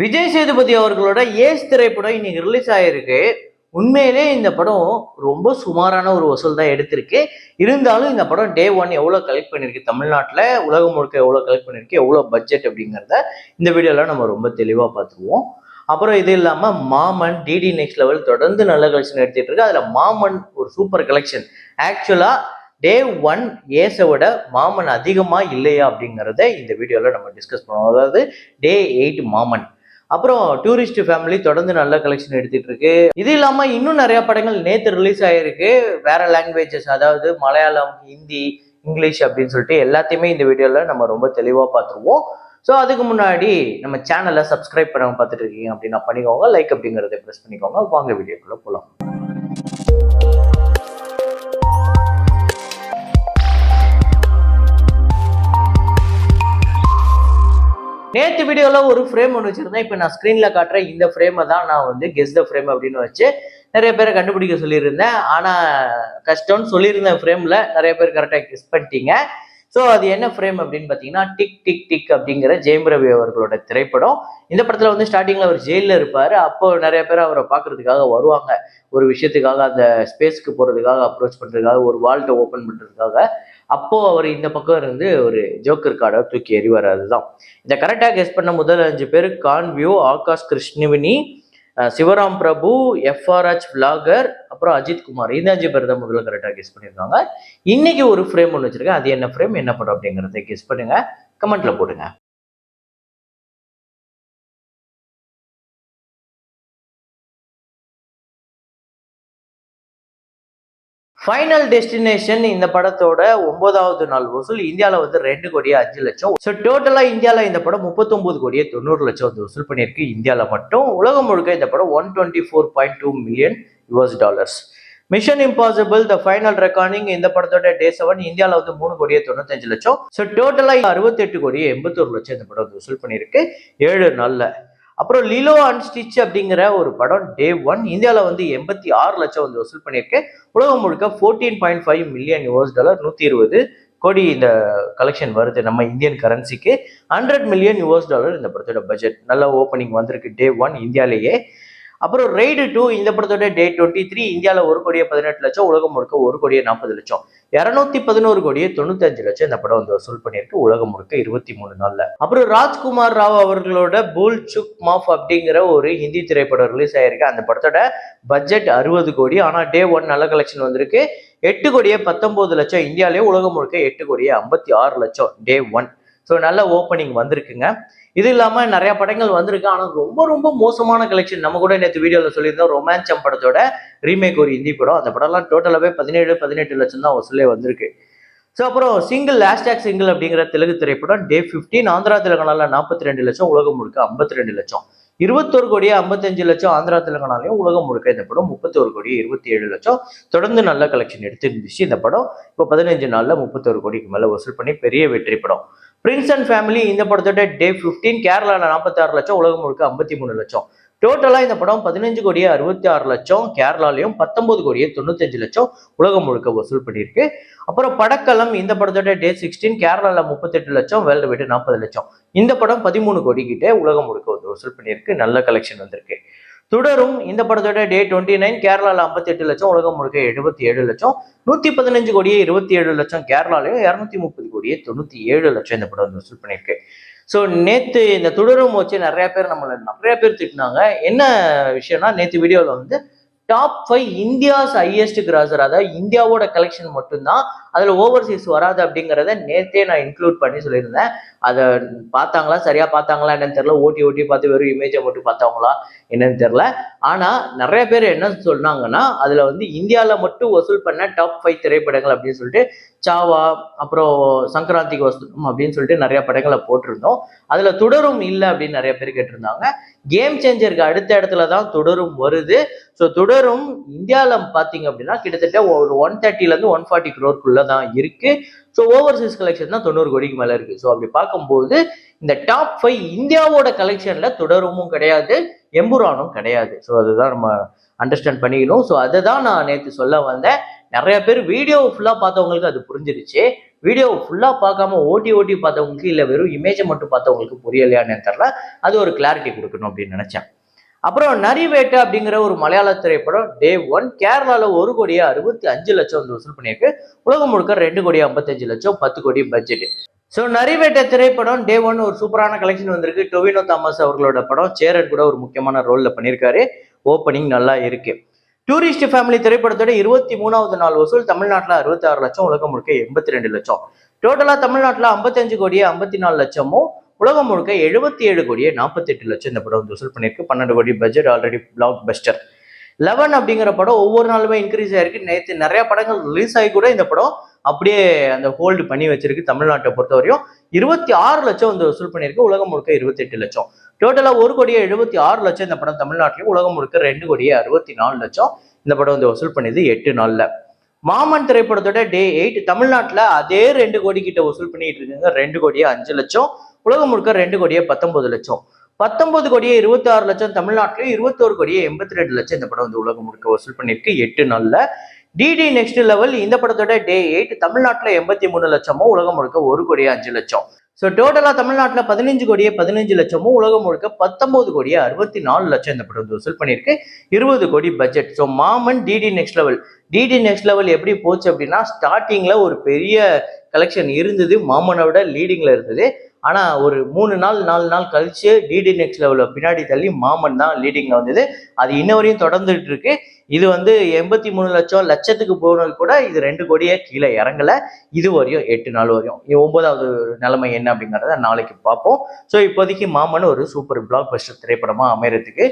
விஜய் சேதுபதி அவர்களோட ஏஸ் திரைப்படம் இன்னைக்கு ரிலீஸ் ஆயிருக்கு. உண்மையிலே இந்த படம் ரொம்ப சுமாரான ஒரு வசூல் தான் எடுத்திருக்கு. இருந்தாலும் இந்த படம் டே ஒன் எவ்வளோ கலெக்ட் பண்ணியிருக்கு தமிழ்நாட்டில் உலகம் முழுக்க எவ்வளோ கலெக்ட் பண்ணியிருக்கு எவ்வளோ பட்ஜெட் அப்படிங்கிறத இந்த வீடியோவில் நம்ம ரொம்ப தெளிவாக பார்த்துருவோம். அப்புறம் இது இல்லாமல் மாமன் டிடி நெக்ஸ்ட் லெவல் தொடர்ந்து நல்ல கலெக்ஷன் எடுத்துகிட்டு இருக்கு. அதில் மாமன் ஒரு சூப்பர் கலெக்ஷன் ஆக்சுவலாக டே ஒன் ஏஸை விட மாமன் அதிகமாக இல்லையா அப்படிங்கிறத இந்த வீடியோவில் நம்ம டிஸ்கஸ் பண்ணுவோம். அதாவது டே எயிட் மாமன். அப்புறம் டூரிஸ்ட் ஃபேமிலி தொடர்ந்து நல்ல கலெக்ஷன் எடுத்துட்டு இருக்கு இது இல்லாம இன்னும் நிறைய படங்கள் நேத்து ரிலீஸ் ஆயிருக்கு. வேற லாங்குவேஜஸ் அதாவது மலையாளம் ஹிந்தி இங்கிலீஷ் அப்படின்னு சொல்லிட்டு எல்லாத்தையுமே இந்த வீடியோல நம்ம ரொம்ப தெளிவா பார்த்துருவோம். ஸோ அதுக்கு முன்னாடி நம்ம சேனலை சப்ஸ்கிரைப் பண்ண பார்த்துட்டு இருக்கீங்க அப்படின்னா பண்ணிக்கோங்க. லைக் அப்படிங்கிறத ப்ரெஸ் பண்ணிக்கோங்க. வாங்க வீடியோக்குள்ள போகலாம் நேற்று வீடியோவில் ஒரு ஃப்ரேம் ஒன்று வச்சுருந்தேன். இப்போ நான் ஸ்க்ரீனில் காட்டுற இந்த ஃப்ரேமை தான் நான் வந்து கெஸ் த ஃப்ரேம் அப்படின்னு வச்சு நிறைய பேரை கண்டுபிடிக்க சொல்லியிருந்தேன். ஆனால் கஷ்டம்னு சொல்லியிருந்தேன் ஃப்ரேமில் நிறைய பேர் கரெக்டாக கெஸ் பண்ணிட்டீங்க. ஸோ அது என்ன ஃப்ரேம் அப்படின்னு பார்த்தீங்கன்னா டிக் டிக் டிக் அப்படிங்கிற ஜெயம் ரவி அவர்களோட திரைப்படம். இந்த படத்தில் வந்து ஸ்டார்டிங்கில் அவர் ஜெயிலில் இருப்பார். அப்போ நிறைய பேர் அவரை பார்க்கறதுக்காக வருவாங்க. ஒரு விஷயத்துக்காக அந்த ஸ்பேஸ்க்கு போகிறதுக்காக அப்ரோச் பண்ணுறதுக்காக ஒரு வால்ட்டை ஓப்பன் பண்ணுறதுக்காக அப்போ அவர் இந்த பக்கம் இருந்து ஒரு ஜோக்கர் கார்டை தூக்கி எறிவார் அதுதான். இந்த கரெக்டாக கெஸ் பண்ண முதல் அஞ்சு பேர் கான்வியோ ஆகாஷ் கிருஷ்ணவினி சிவராம் பிரபு எஃப்ஆர்ஹெச் விலாகர் அப்புறம் அஜித் குமார். இந்த அஞ்சு பேர் தான் முதல்ல கரெக்டாக கெஸ் பண்ணியிருக்காங்க. இன்னைக்கு ஒரு ஃப்ரேம் ஒன்று வச்சிருக்கேன். அது என்ன ஃப்ரேம் என்ன பண்ணுறோம் அப்படிங்கிறத கெஸ் பண்ணுங்க. கமெண்ட்ல போடுங்க. ஃபைனல் டெஸ்டினேஷன் இந்த படத்தோட ஒன்பதாவது நாள் வசூல். இந்தியாவில் வந்து ரெண்டு கோடியே அஞ்சு லட்சம். ஸோ டோட்டலாக இந்தியாவில் இந்த படம் முப்பத்தொம்பது கோடியே தொண்ணூறு லட்சம் வந்து வசூல் பண்ணியிருக்கு. இந்தியாவில் மட்டும். உலகம் முழுக்க இந்த படம் one twenty four point two million US dollars Mission Impossible the final recording இந்த படத்தோட டே செவன் இந்தியாவில் வந்து மூணு கோடியே தொண்ணூத்தஞ்சு லட்சம். ஸோ டோட்டலாக அறுபத்தெட்டு கோடியே எண்பத்தொரு லட்சம் இந்த படம் வந்து வசூல் பண்ணியிருக்கு. ஏழு நாளில். அப்புறம் லிலோ அண்ட் ஸ்டிச் அப்படிங்கிற ஒரு படம் டே ஒன் இந்தியாவில் வந்து எண்பத்தி ஆறு லட்சம் வந்து வசூல் பண்ணியிருக்கு. உலகம் முழுக்க fourteen point five million US dollar நூற்றி இருபது கோடி இந்த கலெக்ஷன் வருது நம்ம இந்தியன் கரன்சிக்கு ஹண்ட்ரட் மில்லியன் யூஎஸ் டாலர் இந்த படத்தோட பட்ஜெட் நல்ல ஓப்பனிங் வந்திருக்கு டே ஒன் இந்தியாலேயே. அப்புறம் ரெய்டு டூ இந்த படத்தோட டே டுவெண்ட்டி த்ரீ இந்தியாவில் ஒரு கோடியே பதினெட்டு லட்சம் உலகம் முழுக்க ஒரு கோடியே நாற்பது லட்சம். இரநூத்தி பதினோரு கோடியே தொண்ணூத்தஞ்சு லட்சம் இந்த படம் வந்து வசூல் பண்ணியிருக்கு உலகம் முழுக்க இருபத்தி மூணு நாளில். அப்புறம் ராஜ்குமார் ராவ் அவர்களோட புல் சுக் மாஃப் அப்படிங்கிற ஒரு ஹிந்தி திரைப்படம் ரிலீஸ் ஆயிருக்கு. அந்த படத்தோட பட்ஜெட் அறுபது கோடி ஆனால் டே ஒன் நல்ல கலெக்ஷன் வந்திருக்கு. எட்டு கோடியே பத்தொன்பது லட்சம் இந்தியாவிலேயே உலகம் முழுக்க எட்டு கோடியே ஐம்பத்தி ஆறு லட்சம் டே ஒன் ஸோ நல்ல ஓப்பனிங் வந்திருக்குங்க. இது இல்லாமல் நிறைய படங்கள் வந்திருக்கு. ஆனால் ரொம்ப ரொம்ப மோசமான கலெக்ஷன் நம்ம கூட நேற்று வீடியோவில் சொல்லியிருந்தோம் ரொமான்சம் படத்தோட ரீமேக் ஒரு இந்தி படம். அந்த படம்லாம் டோட்டலாகவே பதினேழு பதினெட்டு லட்சம் தான் வசூலே வந்திருக்கு. ஸோ அப்புறம் சிங்கிள் லேஷ்டாக் சிங்கிள் அப்படிங்கிற தெலுங்கு திரைப்படம் டே ஃபிஃப்டீன் ஆந்திரா தெலுங்கானால நாற்பத்தி ரெண்டு லட்சம் உலகம் முழுக்க ஐம்பத்தி ரெண்டு லட்சம். இருபத்தொரு கோடியே ஐம்பத்தஞ்சு லட்சம் ஆந்திரா தெலுங்கானாலையும் உலகம் முழுக்க இந்த படம் முப்பத்தொரு கோடியே இருபத்தி ஏழு லட்சம். தொடர்ந்து நல்ல கலெக்ஷன் எடுத்து இருந்துச்சு இந்த படம். இப்போ பதினஞ்சு நாளில் முப்பத்தொரு கோடிக்கு மேலே வசூல் பண்ணி பெரிய வெற்றி படம். பிரின்ஸ் அண்ட் ஃபேமிலி இந்த படத்தோட டே ஃபிஃப்டீன் கேரளாவில் நாற்பத்தாறு லட்சம் உலகம் முழுக்க ஐம்பத்தி மூணு லட்சம். டோட்டலாக இந்த படம் பதினஞ்சு கோடியே அறுபத்தி ஆறு லட்சம் கேரளாலையும் பத்தொன்பது கோடியே தொண்ணூத்தஞ்சு லட்சம் உலகம் முழுக்க வசூல் பண்ணியிருக்கு. அப்புறம் படக்களம் இந்த படத்தோட டே சிக்ஸ்டீன் கேரளாவில் முப்பத்தெட்டு லட்சம் வேர்ல்டு விட்டு நாற்பது லட்சம். இந்த படம் பதிமூணு கோடி கிட்டே உலகம் முழுக்க வசூல் பண்ணியிருக்கு நல்ல கலெக்ஷன் வந்திருக்கு. தொடரும் இந்த படத்தோட டே டுவெண்ட்டி நைன் கேரளாவில் ஐம்பத்தெட்டு லட்சம் உலகம் முழுக்க எழுபத்தி ஏழு லட்சம். நூற்றி பதினஞ்சு கோடியே இருபத்தி ஏழு லட்சம் கேரளாலையும் இரநூத்தி முப்பது கோடியே தொண்ணூற்றி ஏழு லட்சம் இந்த படம் வந்து வசூல் பண்ணியிருக்கு. ஸோ நேற்று இந்த தொடரும் வச்சு நிறைய பேர் நம்மளை நிறைய பேர் திட்டினாங்க. என்ன விஷயம்னா நேற்று வீடியோவில் வந்து top five India's highest grosser அதாவது இந்தியாவோட கலெக்ஷன் மட்டும்தான் அதில் ஓவர்சீஸ் வராது அப்படிங்கிறத நேற்றே நான் இன்க்ளூட் பண்ணி சொல்லியிருந்தேன். அதை பார்த்தாங்களா? சரியா பார்த்தாங்களா? என்னன்னு தெரியல. ஓட்டி ஓட்டி பார்த்து வெறும் இமேஜை மட்டும் பார்த்தாங்களா? என்னன்னு தெரியல. ஆனால் நிறைய பேர் என்ன சொன்னாங்கன்னா அதில் வந்து இந்தியாவில் மட்டும் வசூல் பண்ண டாப் ஃபைவ் திரைப்படங்கள் அப்படின்னு சொல்லிட்டு சாவா அப்புறம் சங்கராந்திக்கு வசனம் அப்படின்னு சொல்லிட்டு நிறைய படங்களை போட்டிருந்தோம். அதில் தொடரும் இல்லை அப்படின்னு நிறைய பேர் கேட்டிருந்தாங்க. கேம் சேஞ்சருக்கு அடுத்த இடத்துல தான் தொடரும் வருது. ஸோ தொடரும் இந்தியாவில் பார்த்தீங்க அப்படின்னா கிட்டத்தட்ட ஒரு ஒன் தேர்ட்டிலேருந்து ஒன் ஃபார்ட்டி க்ரோர்க்குள்ளே தான் இருக்குது ஸோ ஓவர்சீஸ் கலெக்ஷன் தான் தொண்ணூறு கோடிக்கு மேலே இருக்குது ஸோ அப்படி பார்க்கும்போது இந்த டாப் ஃபைவ் இந்தியாவோட கலெக்ஷனில் தொடருமும் கிடையாது எம்புரானும் கிடையாது. ஸோ அதுதான் நம்ம அண்டர்ஸ்டாண்ட் பண்ணிக்கணும். ஸோ அதை தான் நான் நேற்று சொல்ல வந்தேன். நிறைய பேர் வீடியோ ஃபுல்லாக பார்த்தவங்களுக்கு அது புரிஞ்சிருச்சு. வீடியோ ஃபுல்லாக பார்க்காம ஓட்டி ஓட்டி பார்த்தவங்களுக்கு இல்லை வெறும் இமேஜை மட்டும் பார்த்தவங்களுக்கு புரியலையான்னு தெரில அது ஒரு கிளாரிட்டி கொடுக்கணும் அப்படின்னு நினச்சேன். அப்புறம் நரிவேட்டை அப்படிங்கிற ஒரு மலையாள திரைப்படம் டே ஒன் கேரளாவில் ஒரு கோடியே அறுபத்தி அஞ்சு லட்சம் வந்து வசூல் பண்ணியிருக்கு. உலகம் முழுக்க ரெண்டு கோடி ஐம்பத்தஞ்சு லட்சம் பத்து கோடி பட்ஜெட் ஸோ நரிவேட்டை திரைப்படம் டே ஒன் ஒரு சூப்பரான கலெக்ஷன் வந்திருக்கு. டொவினோ தாமஸ் அவர்களோட படம். சேரன் கூட ஒரு முக்கியமான ரோலில் பண்ணியிருக்காரு. ஓப்பனிங் நல்லா இருக்குது டூரிஸ்ட் ஃபேமிலி திரைப்படத்தோட இருபத்தி மூணாவது நாள் வசூல் தமிழ்நாட்டில் அறுபத்தி ஆறு லட்சம் உலகம் முழுக்க எண்பத்தி ரெண்டு லட்சம் டோட்டலாக தமிழ்நாட்டில் ஐம்பத்தஞ்சு கோடியே ஐம்பத்தி நாலு லட்சமும் உலகம் முழுக்க எழுபத்தி ஏழு கோடியே நாற்பத்தெட்டு லட்சம் இந்த படம் வந்து வசூல் பண்ணியிருக்கு. பன்னெண்டு கோடி budget already blockbuster eleven அப்படிங்கிற படம் ஒவ்வொரு நாளுமே இன்க்ரீஸ் ஆயிருக்கு. நேற்று நிறைய படங்கள் ரிலீஸ் ஆகி கூட இந்த படம் அப்படியே அந்த ஹோல்டு பண்ணி வச்சிருக்கு தமிழ்நாட்டை பொறுத்தவரையும். இருபத்தி ஆறு லட்சம் வந்து வசூல் பண்ணியிருக்கு. உலகம் முழுக்க இருபத்தெட்டு லட்சம். டோட்டலாக ஒரு கோடியே எழுபத்தி ஆறு லட்சம் இந்த படம் தமிழ்நாட்டிலும் உலகம் முழுக்க ரெண்டு கோடியே அறுபத்தி நாலு லட்சம். இந்த படம் வந்து வசூல் பண்ணியது எட்டு நாளில். மாமன் திரைப்படத்தோட டே எயிட் தமிழ்நாட்டில் அதே ரெண்டு கோடி கிட்ட வசூல் பண்ணிட்டு இருக்காங்க. ரெண்டு கோடியே அஞ்சு லட்சம். உலகம் முழுக்க ரெண்டு கோடியே பத்தொன்பது லட்சம். பத்தொன்பது கோடியே இருபத்தி ஆறு லட்சம் தமிழ்நாட்டிலும் இருபத்தோரு கோடியே எண்பத்தி ரெண்டு லட்சம் இந்த படம் வந்து உலகம் முழுக்க வசூல் பண்ணியிருக்கு எட்டு நாளில். டிடி நெக்ஸ்ட் லெவல் இந்த படத்தோட டே எயிட் தமிழ்நாட்டில் எண்பத்தி மூணு லட்சமும் உலகம் முழுக்க ஒரு கோடியே அஞ்சு லட்சம். ஸோ டோட்டலாக தமிழ்நாட்டில் பதினஞ்சு கோடியே பதினஞ்சு லட்சமும் உலகம் முழுக்க பத்தொம்போது கோடியே அறுபத்தி நாலு லட்சம் இந்த படம் வந்து வசூல் பண்ணியிருக்கு. இருபது கோடி budget so Maaman DD next level DD next level எப்படி போச்சு அப்படின்னா ஸ்டார்டிங்கில் ஒரு பெரிய கலெக்ஷன் இருந்தது மாமனோட லீடிங்கில் இருந்தது. ஆனால் ஒரு மூணு நாள் நாலு நாள் கழிச்சு டிடி நெக்ஸ்ட் லெவலில் பின்னாடி தள்ளி மாமன் தான் லீடிங்கில் வந்தது. அது இன்ன வரையும் தொடர்ந்துட்டு இருக்கு. இது வந்து எண்பத்தி மூணு லட்சம் லட்சத்துக்கு போனது கூட இது ரெண்டு கோடியே கீழே இறங்கல. இது வரையும் எட்டு நாள் வரையும். ஒன்பதாவது நிலைமை என்ன அப்படிங்கிறத நாளைக்கு பார்ப்போம். ஸோ இப்போதைக்கு மாமன் ஒரு சூப்பர் பிளாக் பஸ்டர் திரைப்படமாக அமையறதுக்கு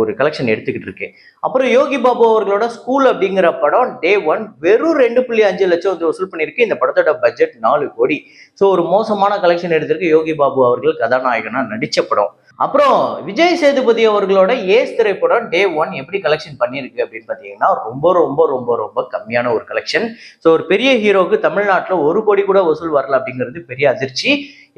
ஒரு கலெக்ஷன் எடுத்துக்கிட்டு இருக்கு. அப்புறம் யோகி பாபு அவர்களோட ஸ்கூல் அப்படிங்கிற படம் டே ஒன் வெறும் ரெண்டு புள்ளி அஞ்சு லட்சம் வந்து வசூல் பண்ணியிருக்கு. இந்த படத்தோட பட்ஜெட் நாலு கோடி. ஸோ ஒரு மோசமான கலெக்ஷன் எடுத்திருக்கு யோகி பாபு அவர்கள் கதாநாயகனாக நடித்த படம். அப்புறம் விஜய் சேதுபதி அவர்களோட ஏஸ் திரைப்படம் டே ஒன் எப்படி கலெக்ஷன் பண்ணியிருக்கு அப்படின்னு பார்த்தீங்கன்னா ரொம்ப ரொம்ப ரொம்ப ரொம்ப கம்மியான ஒரு கலெக்ஷன் ஸோ ஒரு பெரிய ஹீரோக்கு தமிழ்நாட்டில் ஒரு கோடி கூட வசூல் வரல அப்படிங்கிறது பெரிய அதிர்ச்சி.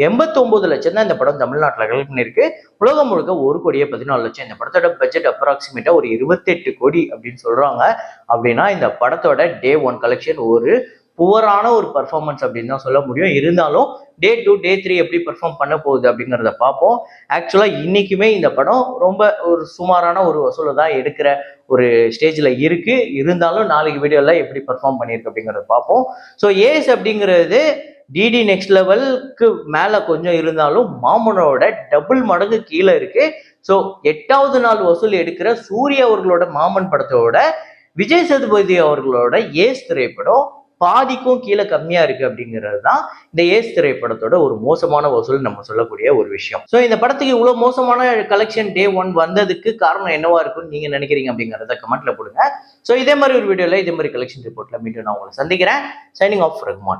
எண்பத்தொன்பது லட்சம் தான் இந்த படம் தமிழ்நாட்டில் கலெக்ட் பண்ணியிருக்கு. உலகம் முழுக்க ஒரு கோடியே பதினாலு லட்சம். இந்த படத்தோட பட்ஜெட் அப்ராக்சிமேட்டாக ஒரு இருபத்தெட்டு கோடி அப்படின்னு சொல்கிறாங்க அப்படின்னா இந்த படத்தோட டே ஒன் கலெக்ஷன் ஒரு புவரான ஒரு பர்ஃபார்மன்ஸ் அப்படின்னு தான் சொல்ல முடியும். இருந்தாலும் டே டூ டே த்ரீ எப்படி பெர்ஃபார்ம் பண்ண போகுது அப்படிங்கிறத பார்ப்போம். ஆக்சுவலாக இன்னைக்குமே இந்த படம் ரொம்ப ஒரு சுமாரான ஒரு வசூலை தான் எடுக்கிற ஒரு ஸ்டேஜில் இருக்குது இருந்தாலும் நாளைக்கு வீடியோவில் எப்படி பெர்ஃபார்ம் பண்ணியிருக்கு அப்படிங்கிறத பார்ப்போம். ஸோ ஏஸ் அப்படிங்கிறது டிடி நெக்ஸ்ட் லெவலுக்கு மேலே கொஞ்சம் இருந்தாலும் மாமனோட டபுள் மடங்கு கீழே இருக்குது ஸோ எட்டாவது நாள் வசூல் எடுக்கிற சூர்யா அவர்களோட மாமன் படத்தோட விஜய் சேதுபதி அவர்களோட ஏஸ் திரைப்படம் பாதிக்கும் கீழே கம்மியா இருக்கு அப்படிங்கிறது தான் இந்த ஏஸ் திரைப்படத்தோட ஒரு மோசமான வசூல் நம்ம சொல்லக்கூடிய ஒரு விஷயம். ஸோ இந்த படத்துக்கு இவ்வளோ மோசமான கலெக்ஷன் டே ஒன் வந்ததுக்கு காரணம் என்னவா இருக்கும்னு நீங்க நினைக்கிறீங்க அப்படிங்கிறத கமெண்ட்ல போடுங்க. ஸோ இதே மாதிரி ஒரு வீடியோல இதே மாதிரி கலெக்ஷன் ரிப்போர்ட்ல மீண்டும் நான் உங்களை சந்திக்கிறேன். Signing off Rahman.